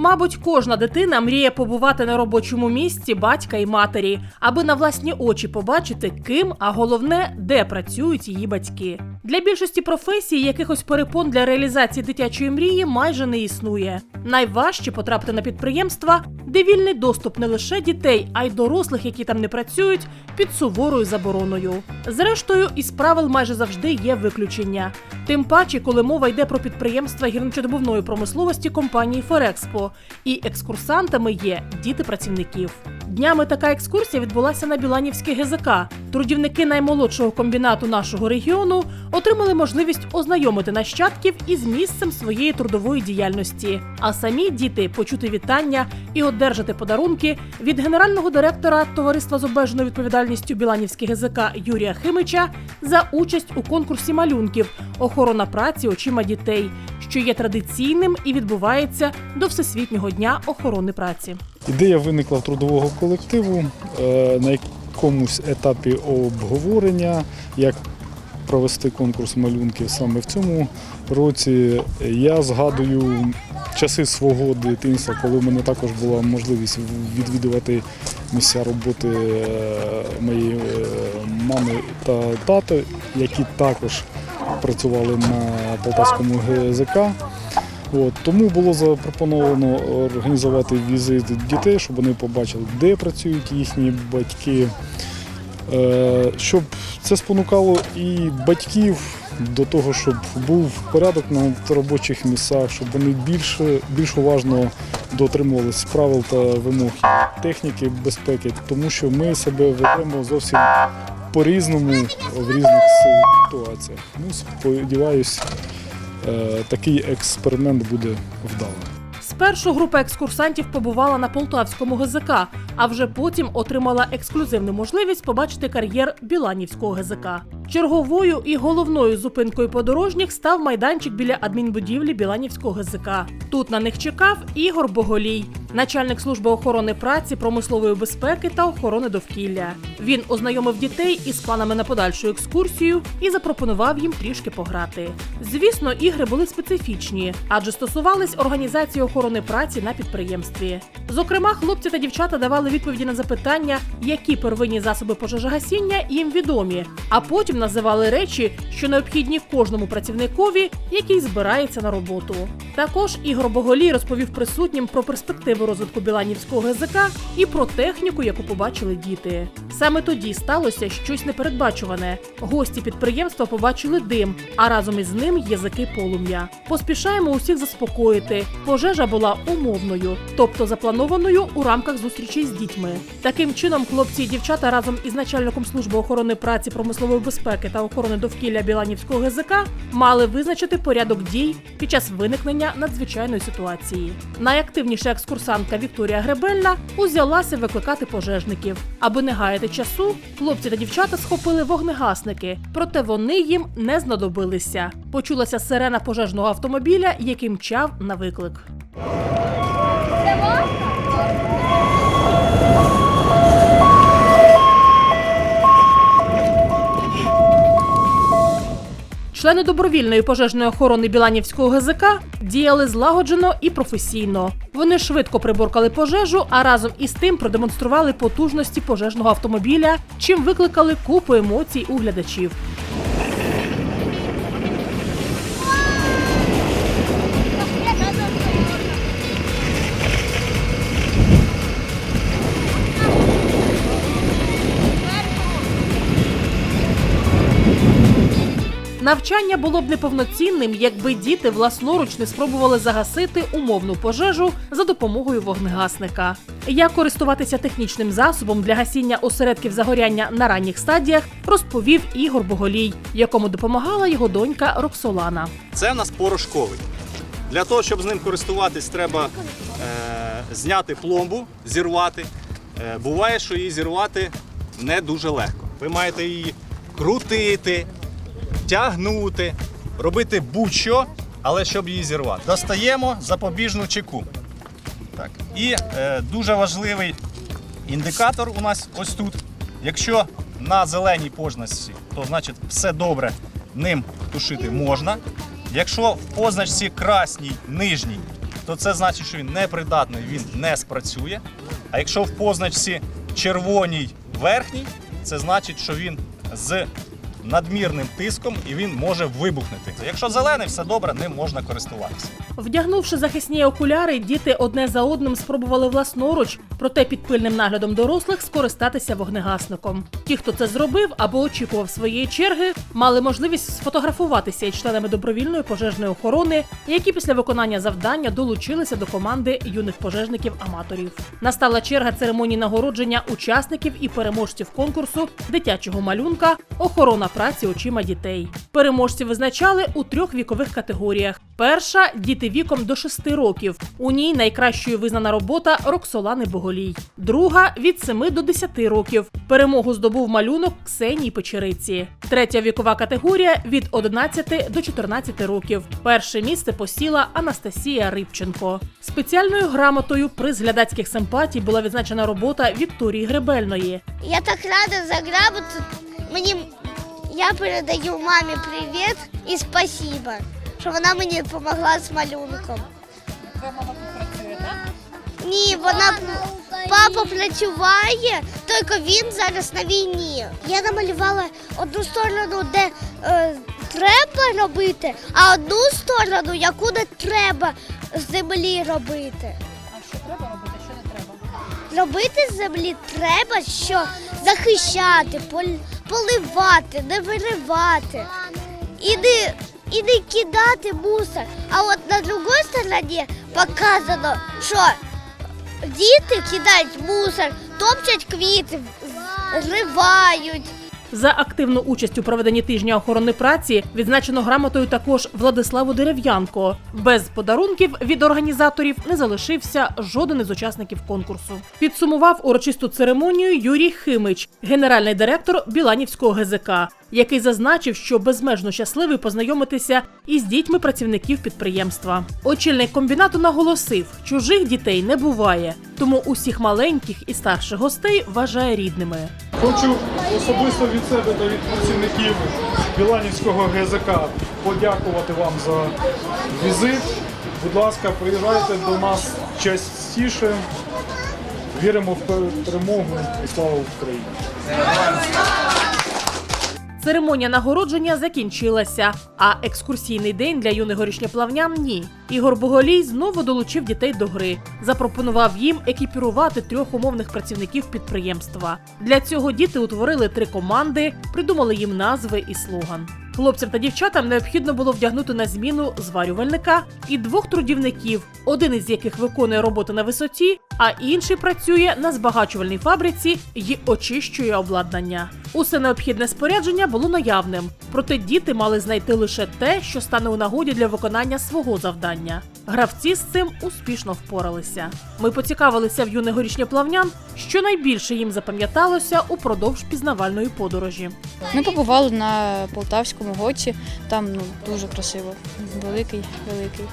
Мабуть, кожна дитина мріє побувати на робочому місці батька і матері, аби на власні очі побачити, ким, а головне, де працюють її батьки. Для більшості професій якихось перепон для реалізації дитячої мрії майже не існує. Найважче потрапити на підприємства, де вільний доступ не лише дітей, а й дорослих, які там не працюють, під суворою забороною. Зрештою, із правил майже завжди є виключення. Тим паче, коли мова йде про підприємства гірничодобувної промисловості компанії Ферекспо, і екскурсантами є діти працівників. Днями така екскурсія відбулася на Біланівське ГЗК. Трудівники наймолодшого комбінату нашого регіону отримали можливість ознайомити нащадків із місцем своєї трудової діяльності, а самі діти почути вітання і одержати подарунки від генерального директора товариства з обмеженою відповідальністю Біланівське ГЗК Юрія Химича за участь у конкурсі малюнків охорона праці очима дітей, що є традиційним і відбувається до Всесвітнього дня охорони праці. Ідея виникла в трудового колективу е, на якомусь етапі обговорення, як провести конкурс малюнків саме в цьому році. Я згадую часи свого дитинства, коли в мене також була можливість відвідувати місця роботи е, моєї е, мами та тата, які також працювали на Полтавському ГЗК. От, тому було запропоновано організувати візит дітей, щоб вони побачили, де працюють їхні батьки, Е, щоб це спонукало і батьків до того, щоб був порядок на робочих місцях, щоб вони більше, більш уважно дотримувалися правил та вимог техніки безпеки, тому що ми себе ведемо зовсім по-різному в різних ситуаціях. Ну, сподіваюсь, е, такий експеримент буде вдалим. Спершу група екскурсантів побувала на полтавському ГЗК, а вже потім отримала ексклюзивну можливість побачити кар'єр Біланівського ГЗК. Черговою і головною зупинкою подорожніх став майданчик біля адмінбудівлі Біланівського ГЗК. Тут на них чекав Ігор Боголій, начальник служби охорони праці, промислової безпеки та охорони довкілля. Він ознайомив дітей із планами на подальшу екскурсію і запропонував їм трішки пограти. Звісно, ігри були специфічні, адже стосувались організації охорони праці на підприємстві. Зокрема, хлопці та дівчата давали відповіді на запитання, які первинні засоби пожежогасіння їм відомі, а потім називали речі, що необхідні кожному працівникові, який збирається на роботу. Також Ігор Боголій розповів присутнім про перспективи розвитку Біланівського ГЗК і про техніку, яку побачили діти. Саме тоді сталося щось непередбачуване. Гості підприємства побачили дим, а разом із ним язики полум'я. Поспішаємо усіх заспокоїти. Пожежа була умовною, тобто запланованою у рамках зустрічі з дітьми. Таким чином, хлопці і дівчата разом із начальником служби охорони праці, промислової безпеки та охорони довкілля Біланівського ГЗК мали визначити порядок дій під час виникнення надзвичайної ситуації. Найактивніша екскурсантка Вікторія Гребельна узялася викликати пожежників. Аби не гаяти часу, хлопці та дівчата схопили вогнегасники, проте вони їм не знадобилися. Почулася сирена пожежного автомобіля, який мчав на виклик. Члени добровільної пожежної охорони Біланівського ГЗК діяли злагоджено і професійно. Вони швидко приборкали пожежу, а разом із тим продемонстрували потужності пожежного автомобіля, чим викликали купу емоцій у глядачів. Навчання було б неповноцінним, якби діти власноруч не спробували загасити умовну пожежу за допомогою вогнегасника. Як користуватися технічним засобом для гасіння осередків загоряння на ранніх стадіях, розповів Ігор Боголій, якому допомагала його донька Роксолана. Це в нас порошковий. Для того, щоб з ним користуватись, треба е, зняти пломбу, зірвати. Е, буває, що її зірвати не дуже легко. Ви маєте її крутити, тягнути, робити будь-що, але щоб її зірвати. Достаємо запобіжну чеку. Так. І е, дуже важливий індикатор у нас ось тут. Якщо на зеленій позначці, то значить все добре, ним тушити можна. Якщо в позначці красній нижній, то це значить, що він непридатний, він не спрацює. А якщо в позначці червоній верхній, це значить, що він з надмірним тиском і він може вибухнути. Якщо зелений, все добре, ним можна користуватися. Вдягнувши захисні окуляри, діти одне за одним спробували власноруч, проте під пильним наглядом дорослих скористатися вогнегасником. Ті, хто це зробив або очікував своєї черги, мали можливість сфотографуватися із членами добровільної пожежної охорони, які після виконання завдання долучилися до команди юних пожежників-аматорів. Настала черга церемонії нагородження учасників і переможців конкурсу дитячого малюнка Охорона праці очима дітей. Переможці визначали у трьох вікових категоріях. Перша діти віком до 6 років. У ній найкращою визнана робота Роксолани Боголій. Друга від 7 до 10 років. Перемогу здобув малюнок Ксенії Печериці. Третя вікова категорія від 11 до 14 років. Перше місце посіла Анастасія Рибченко. Спеціальною грамотою приз глядацьких симпатій була відзначена робота Вікторії Гребельної. Я так рада за грамоту. Мені я передаю мамі привіт і спасибо, що вона мені допомогла з малюнком. Ні, вона папа працюває, тільки він зараз на війні. Я намалювала одну сторону, де е, треба робити, а одну сторону, яку не треба з землі робити. А що треба робити, що не треба? Робити з землі треба, що захищати, пол- поливати, не виривати і не, і не кидати мусор. А от на другій стороні показано, що діти кидають мусор, топчуть квіти, зривають. За активну участь у проведенні тижня охорони праці відзначено грамотою також Владиславу Дерев'янко. Без подарунків від організаторів не залишився жоден із учасників конкурсу. Підсумував урочисту церемонію Юрій Химич, генеральний директор Біланівського ГЗК, який зазначив, що безмежно щасливий познайомитися із дітьми працівників підприємства. Очільник комбінату наголосив, чужих дітей не буває, тому усіх маленьких і старших гостей вважає рідними. Хочу особисто від себе та від працівників Біланівського ГЗК подякувати вам за візит. Будь ласка, приїжджайте до нас частіше. Віримо в перемогу і слава Україні! Церемонія нагородження закінчилася, а екскурсійний день для юних горішньоплавнян – ні. Ігор Боголій знову долучив дітей до гри, запропонував їм екіпірувати трьох умовних працівників підприємства. Для цього діти утворили три команди, придумали їм назви і слоган. Хлопцям та дівчатам необхідно було вдягнути на зміну зварювальника і двох трудівників, один із яких виконує роботу на висоті, а інший працює на збагачувальній фабриці і очищує обладнання. Усе необхідне спорядження було наявним, проте діти мали знайти лише те, що стане у нагоді для виконання свого завдання. Гравці з цим успішно впоралися. Ми поцікавилися в юних горішньоплавнян, що найбільше їм запам'яталося упродовж пізнавальної подорожі. Ми побували на Полтавському гоці, там ну, дуже красиво, великий, великий.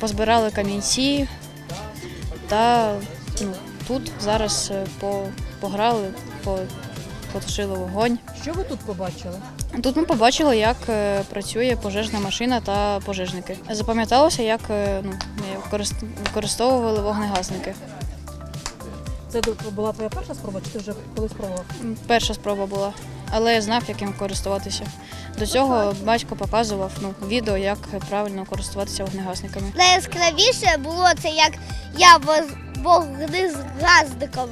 Позбирали камінці та ну, тут зараз е, по, пограли, по, потушили вогонь. Що ви тут побачили? Тут ми побачили, як е, працює пожежна машина та пожежники. Запам'яталося, як е, ну, використовували вогнегасники. Це була твоя перша спроба, чи ти вже колись пробував? М, Перша спроба була, але я знав, як їм користуватися. До цього батько показував ну, відео, як правильно користуватися вогнегасниками. Найяскравіше було це, як я вогнегазником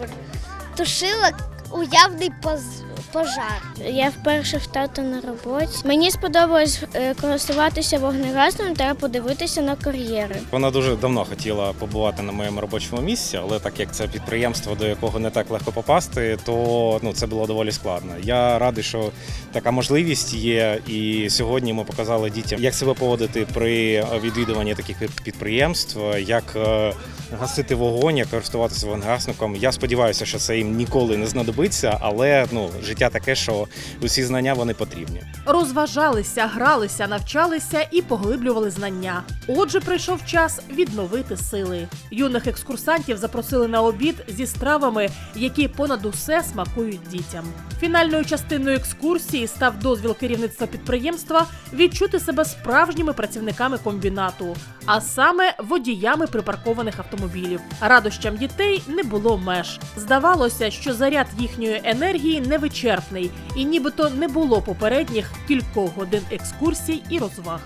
тушила уявний поз- пожар. Я вперше в тато на роботі. Мені сподобалось е, користуватися вогнегасним та подивитися на кар'єри. Вона дуже давно хотіла побувати на моєму робочому місці, але так як це підприємство, до якого не так легко попасти, то ну це було доволі складно. Я радий, що така можливість є. І сьогодні ми показали дітям, як себе поводити при відвідуванні таких підприємств, як е, гасити вогонь, як користуватися вогнегасником. Я сподіваюся, що це їм ніколи не знадобиться, але ну життя таке, що усі знання вони потрібні. Розважалися, гралися, навчалися і поглиблювали знання. Отже, прийшов час відновити сили. Юних екскурсантів запросили на обід зі стравами, які понад усе смакують дітям. Фінальною частиною екскурсії став дозвіл керівництва підприємства відчути себе справжніми працівниками комбінату, а саме водіями припаркованих автомобілів. Радощам дітей не було меж. Здавалося, що заряд їхньої енергії невичерпний, і нібито не було попередніх кількох годин екскурсій і розваг.